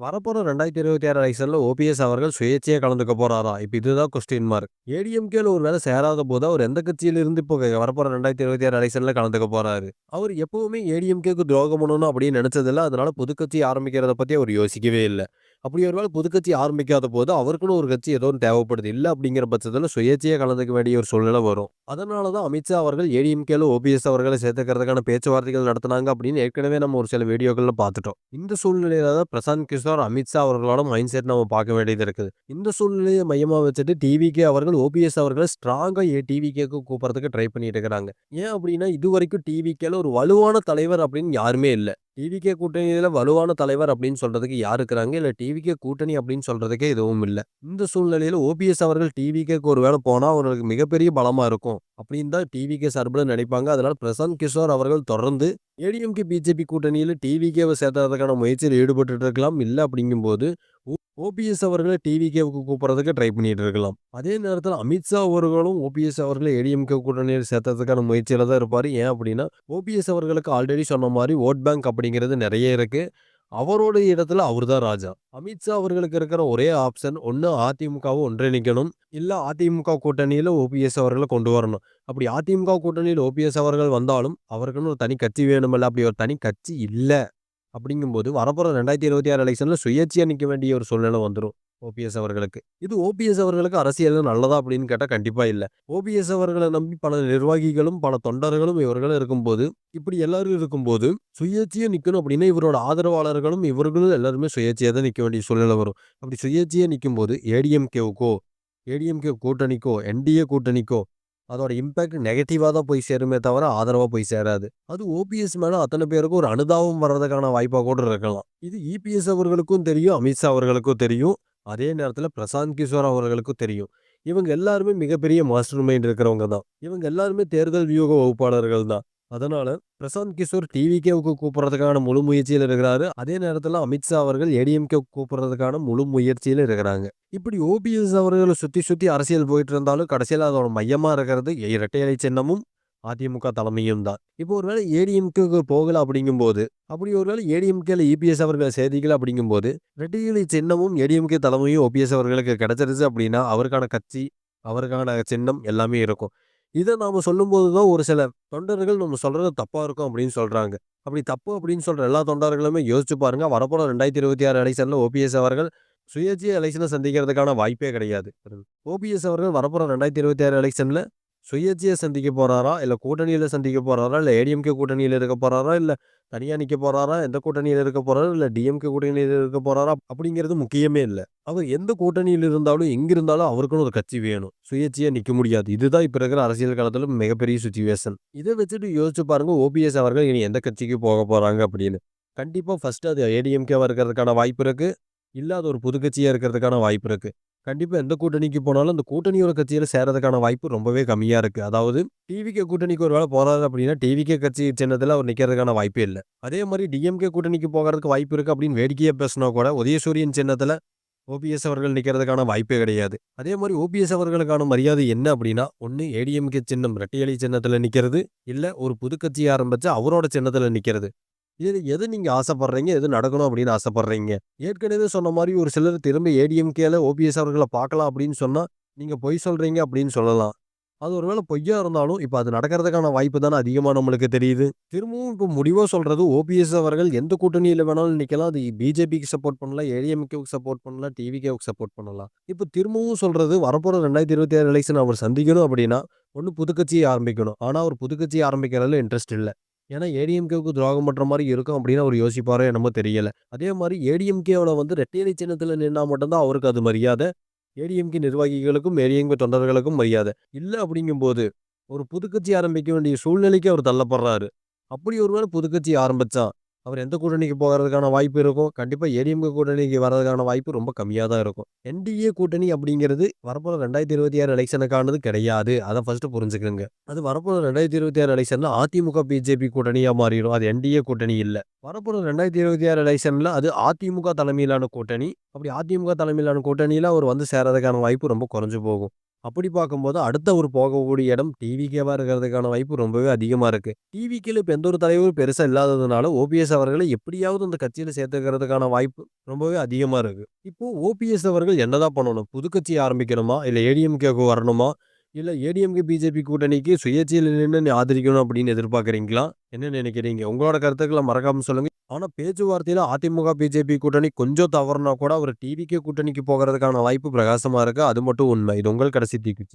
வரப்போற 2026 எலெக்ஷன்ல ஓபிஎஸ் அவர்கள் சுயேட்சையா கலந்துக்க போறாரா? இப்ப இதுதான் கொஸ்டின் மார்க். ஏடிஎம்கேல ஒரு வேளை சேராத போது அவர் எந்த கட்சியில இருந்து இப்போ வரப்போற 2026 எலெக்ஷன்ல கலந்துக்க போறாரு? அவர் எப்பவுமே ஏடிஎம்கேக்கு துரோகம் பண்ணணும் அப்படின்னு நினைச்சதில்ல. அதனால புதுக்கட்சி ஆரம்பிக்கிறத பத்தி அவர் யோசிக்கவே இல்லை அப்படி ஒருவேளை புது கட்சி ஆரம்பிக்காத போது அவருக்குன்னு ஒரு கட்சி ஏதோ தேவைப்படுது. இல்லை அப்படிங்கிற பட்சத்தில் சுயேட்சையாக கலந்துக்க வேண்டிய ஒரு சூழ்நிலை வரும். அதனால தான் அமித்ஷா அவர்கள் ஏடிஎம்கேல ஓபிஎஸ் அவர்களை சேர்த்துக்கிறதுக்கான பேச்சுவார்த்தைகள் நடத்தினாங்க அப்படின்னு ஏற்கனவே நம்ம ஒரு சில வீடியோக்களில் பார்த்துட்டோம். இந்த சூழ்நிலையில தான் பிரசாந்த் கிஷோர், அமித்ஷா அவர்களோட மைண்ட் செட் நம்ம பார்க்க வேண்டியது இருக்குது. இந்த சூழ்நிலையை மையமாக வச்சுட்டு டிவிகே அவர்கள் ஓபிஎஸ் அவர்களை ஸ்ட்ராங்காக ஏ டிவிகேக்கு கூப்பிட்றதுக்கு ட்ரை பண்ணிட்டு இருக்கிறாங்க. ஏன் அப்படின்னா இது வரைக்கும் டிவிகேல ஒரு வலுவான தலைவர் அப்படின்னு யாருமே இல்லை டிவிகே கூட்டணியில வலுவான தலைவர் அப்படின்னு சொல்றதுக்கு யார் இருக்கிறாங்க? இல்ல டிவிகே கூட்டணி அப்படின்னு சொல்றதுக்கே எதுவும் இல்லை இந்த சூழ்நிலையில ஓபிஎஸ் அவர்கள் டிவிகேக்கு ஒரு வேளை போனா அவர்களுக்கு மிகப்பெரிய பலமா இருக்கும். அப்படின்னு தான் டிவிகே சார்பில் நினைப்பாங்க. அதனால் பிரசாந்த் கிஷோர் அவர்கள் தொடர்ந்து ஏடிஎம்கே, பிஜேபி கூட்டணியில் டிவிகேவை சேர்த்துறதுக்கான முயற்சியில் ஈடுபட்டுட்டு இருக்கலாம். இல்லை அப்படிங்கும்போது ஓபிஎஸ் அவர்களை டிவிகேவுக்கு கூப்பிட்றதுக்கு ட்ரை பண்ணிட்டு இருக்கலாம். அதே நேரத்தில் அமித்ஷா அவர்களும் ஓபிஎஸ் அவர்களை ஏடிஎம்கே கூட்டணியில் சேர்த்ததுக்கான முயற்சியில் தான் இருப்பார் ஏன் அப்படின்னா ஓபிஎஸ் அவர்களுக்கு ஆல்ரெடி சொன்ன மாதிரி ஓட் பேங்க் அப்படிங்கிறது நிறைய இருக்குது அவரோட இடத்துல அவர் தான் ராஜா. அமித்ஷா அவர்களுக்கு இருக்கிற ஒரே ஆப்ஷன் ஒன்று அதிமுகவும் ஒன்றிணைக்கணும். இல்லை அதிமுக கூட்டணியில் ஓபிஎஸ் அவர்களை கொண்டு வரணும். அப்படி அதிமுக கூட்டணியில் ஓபிஎஸ் அவர்கள் வந்தாலும் அவருக்குன்னு ஒரு தனி கட்சி வேணுமில்ல அப்படி ஒரு தனி கட்சி இல்லை அப்படிங்கும்போது வரப்போற 2026 எலெக்ஷன்ல சுயேட்சையா நிற்க வேண்டிய ஒரு சூழ்நிலை வந்துடும் ஓபிஎஸ் அவர்களுக்கு. இது ஓபிஎஸ் அவர்களுக்கு அரசியல் நல்லதா அப்படின்னு கேட்டால் கண்டிப்பாக இல்லை ஓபிஎஸ் அவர்களை நம்பி பல நிர்வாகிகளும், பல தொண்டர்களும் இவர்களும் இருக்கும்போது, இப்படி எல்லாரும் இருக்கும்போது சுயேட்சியாக நிற்கணும் அப்படின்னா இவரோட ஆதரவாளர்களும் இவர்களும் எல்லாருமே சுயேட்சையா தான் நிற்க வேண்டிய சூழ்நிலை வரும். அப்படி சுயேட்சையா நிற்கும்போது ஏடிஎம்கேவுக்கோ, ஏடிஎம்கே கூட்டணிக்கோ, என்டிஏ கூட்டணிக்கோ அதோட இம்பேக்ட் நெகட்டிவாக தான் போய் சேருமே தவிர ஆதரவாக போய் சேராது. அது ஓபிஎஸ் மேலே அத்தனை பேருக்கும் ஒரு அனுதாபம் வர்றதுக்கான வாய்ப்பாக கூட இருக்கலாம். இது இபிஎஸ் அவர்களுக்கும் தெரியும். அமித்ஷா அவர்களுக்கும் தெரியும். அதே நேரத்தில் பிரசாந்த் கிஷோர் அவர்களுக்கும் தெரியும். இவங்க எல்லாருமே மிகப்பெரிய மாஸ்டர் மைண்ட் இருக்கிறவங்க தான். இவங்க எல்லாருமே தேர்தல் வியூக வகுப்பாளர்கள் தான். அதனால பிரசாந்த் கிஷோர் டிவிகேவுக்கு கூப்பிடுறதுக்கான முழு முயற்சியில இருக்கிறாரு. அதே நேரத்தில் அமித்ஷா அவர்கள் ஏடிஎம்கே கூப்பிடுறதுக்கான முழு முயற்சியில இருக்கிறாங்க. இப்படி ஓபிஎஸ் அவர்களை சுற்றி சுற்றி அரசியல் போயிட்டு இருந்தாலும் கடைசியில் அதோட மையமாக இருக்கிறது இரட்டை இலை சின்னமும், அதிமுக தலைமையும் தான். இப்போ ஒரு வேளை ஏடிஎம்கேக்கு போகல அப்படிங்கும்போது, அப்படி ஒரு வேளை ஏடிஎம்கேல இபிஎஸ் அவர்களை சேர்த்திக்கல அப்படிங்கும்போது, இரட்டை சின்னமும் ஏடிஎம்கே தலைமையும் ஓபிஎஸ் அவர்களுக்கு கிடைச்சிருச்சு அப்படின்னா அவருக்கான கட்சி, அவருக்கான சின்னம் எல்லாமே இருக்கும். இதை நாம் சொல்லும்போது தான் ஒரு சில தொண்டர்கள் நம்ம சொல்கிறது தப்பாக இருக்கும் அப்படின்னு சொல்கிறாங்க அப்படி தப்பு அப்படின்னு சொல்கிற எல்லா தொண்டர்களுமே யோசிச்சு பாருங்க. வரப்போற 2026 எலெக்ஷன்ல ஓபிஎஸ் அவர்கள் சுயேட்சையா எலெக்ஷனை சந்திக்கிறதுக்கான வாய்ப்பே கிடையாது. ஓபிஎஸ் அவர்கள் வரப்போற 2026 எலெக்ஷன்ல சுயேட்சையை சந்திக்க போறாரா? இல்லை கூட்டணியில் சந்திக்க போறாரா? இல்லை ஏடிஎம்கே கூட்டணியில் இருக்க போறாரா? இல்லை தனியாக நிற்க போறாரா? எந்த கூட்டணியில் இருக்க போறாரு? இல்லை டிஎம்கே கூட்டணியில் இருக்க போறாரா? அப்படிங்கிறது முக்கியமே இல்லை அவர் எந்த கூட்டணியில் இருந்தாலும், எங்க இருந்தாலும் அவருக்குன்னு ஒரு கட்சி வேணும். சுயேட்சையா நிற்க முடியாது. இதுதான் இப்போ இருக்கிற அரசியல் காலத்தில் மிகப்பெரிய சுச்சுவேஷன் இதை வச்சுட்டு யோசிச்சு பாருங்க ஓபிஎஸ் அவர்கள் இனி எந்த கட்சிக்கு போக போறாங்க அப்படின்னு. கண்டிப்பாக ஃபர்ஸ்ட் அது ஏடிஎம்கேவாக இருக்கிறதுக்கான வாய்ப்பு இருக்கு. இல்லாத ஒரு புது கட்சியாக இருக்கிறதுக்கான வாய்ப்பு இருக்கு. கண்டிப்பாக எந்த கூட்டணிக்கு போனாலும் அந்த கூட்டணியோட கட்சியில் சேர்றதுக்கான வாய்ப்பு ரொம்பவே கம்மியாக இருக்குது அதாவது டிவிகே கூட்டணிக்கு ஒரு வேளை போகிறாரு அப்படின்னா டிவிகே கட்சி சின்னத்தில் அவர் நிற்கிறதுக்கான வாய்ப்பே இல்லை. அதே மாதிரி டிஎம்கே கூட்டணிக்கு போகறதுக்கு வாய்ப்பு இருக்குது அப்படின்னு வேடிக்கையை பேசினா கூட உதயசூரியன் சின்னத்தில் ஓபிஎஸ் அவர்கள் நிற்கிறதுக்கான வாய்ப்பே கிடையாது. அதே மாதிரி ஓபிஎஸ் அவர்களுக்கான மரியாதை என்ன அப்படின்னா, ஒன்று ஏடிஎம்கே சின்னம் ரெட்டையலி சின்னத்தில் நிற்கிறது இல்லை ஒரு புது கட்சி ஆரம்பிச்சு அவரோட சின்னத்தில் நிற்கிறது இது எது நீங்க ஆசைப்படுறீங்க? எது நடக்கணும் அப்படின்னு ஆசைப்படுறீங்க? ஏற்கனவே சொன்ன மாதிரி ஒரு சிலர் திரும்ப ஏடிஎம்கேல ஓபிஎஸ் அவர்களை பார்க்கலாம் அப்படின்னு சொன்னா, நீங்க பொய் சொல்றீங்க அப்படின்னு சொல்லலாம். அது ஒரு வேளை பொய்யா இருந்தாலும் இப்போ அது நடக்கிறதுக்கான வாய்ப்பு தானே அதிகமாக நம்மளுக்கு தெரியுது. திரும்பவும் இப்போ முடிவாக சொல்றது ஓபிஎஸ் அவர்கள் எந்த கூட்டணியில் வேணாலும் நிற்கலாம் அது பிஜேபிக்கு சப்போர்ட் பண்ணலாம், ஏடிஎம்கேவுக்கு சப்போர்ட் பண்ணலாம், டிவிகேவுக்கு சப்போர்ட் பண்ணலாம். இப்போ திரும்பவும் சொல்றது வரப்போற 2026 எலெக்ஷன் அவர் சந்திக்கணும் அப்படின்னா, ஒன்று புதுக்கட்சியை ஆரம்பிக்கணும். ஆனால் அவர் புதுக்கட்சியை ஆரம்பிக்கிறதுல இன்ட்ரெஸ்ட் இல்லை ஏன்னா ஏடிஎம்கேவுக்கு துரோகம் பண்ணுற மாதிரி இருக்கும் அப்படின்னு அவர் யோசிப்பாரோ என்னமோ தெரியல. அதே மாதிரி ஏடிஎம்கேவோட வந்து ரெட்டையரை சின்னத்தில் சின்னத்துல நின்னா அவருக்கு அது மரியாதை. ஏடிஎம்கே நிர்வாகிகளுக்கும், ஏடிஎம்கே தொண்டர்களுக்கும் மரியாதை. இல்லை அப்படிங்கும்போது, ஒரு புதுக்கட்சி ஆரம்பிக்க வேண்டிய சூழ்நிலைக்கு அவர் தள்ளப்படுறாரு. அப்படி ஒருவேளை புதுக்கட்சி ஆரம்பித்தான் அவர் எந்த கூட்டணிக்கு போகிறதுக்கான வாய்ப்பு இருக்கும்? கண்டிப்பாக ஏடிஎம்கே கூட்டணிக்கு வர்றதுக்கான வாய்ப்பு ரொம்ப கம்மியாக தான் இருக்கும். என்டிஏ கூட்டணி அப்படிங்கிறது வரப்போற 2026 எலெக்ஷனுக்கானது கிடையாது. அதை ஃபர்ஸ்ட் புரிஞ்சுக்கங்க. அது வரப்போகிற ரெண்டாயிரத்தி இருபத்தி ஆறு எலெக்ஷனில் அதிமுக, பிஜேபி கூட்டணியாக மாறிடும் அது என்டிஏ கூட்டணி இல்லை வரப்போகிற ரெண்டாயிரத்தி இருபத்தி ஆறு எலெக்ஷனில் அது அதிமுக தலைமையிலான கூட்டணி. அப்படி அதிமுக தலைமையிலான கூட்டணியில் அவர் வந்து சேர்றதுக்கான வாய்ப்பு ரொம்ப குறைஞ்சு போகும். அப்படி பார்க்கும்போது அடுத்த ஒரு போகக்கூடிய இடம் டிவிகேவா இருக்கிறதுக்கான வாய்ப்பு ரொம்பவே அதிகமா இருக்கு. டிவிகேல இப்ப எந்த ஒரு தலைவரும் பெருசா இல்லாததுனால, ஓபிஎஸ் அவர்களை எப்படியாவது அந்த கட்சியில சேர்த்துக்கிறதுக்கான வாய்ப்பு ரொம்பவே அதிகமா இருக்கு. இப்போ ஓபிஎஸ் அவர்கள் என்னதான் பண்ணணும்? புது கட்சி ஆரம்பிக்கணுமா? இல்ல ஏடிஎம்கேக்கு வரணுமா? இல்ல ஏடிஎம்கே, பிஜேபி கூட்டணிக்கு சுயேட்சையில் நின்று ஆதரிக்கணும் அப்படின்னு எதிர்பார்க்குறீங்களா என்ன நினைக்கிறீங்க? உங்களோட கருத்துக்களை மறக்காம சொல்லுங்க. ஆனா பேச்சுவார்த்தையில அதிமுக, பிஜேபி கூட்டணி கொஞ்சம் தவறுனா கூட, அவர் டிவிகே கூட்டணிக்கு போகிறதுக்கான வாய்ப்பு பிரகாசமா இருக்கு. அது மட்டும் உண்மை. இது உங்கள் கடைசி தீக்குச்சி.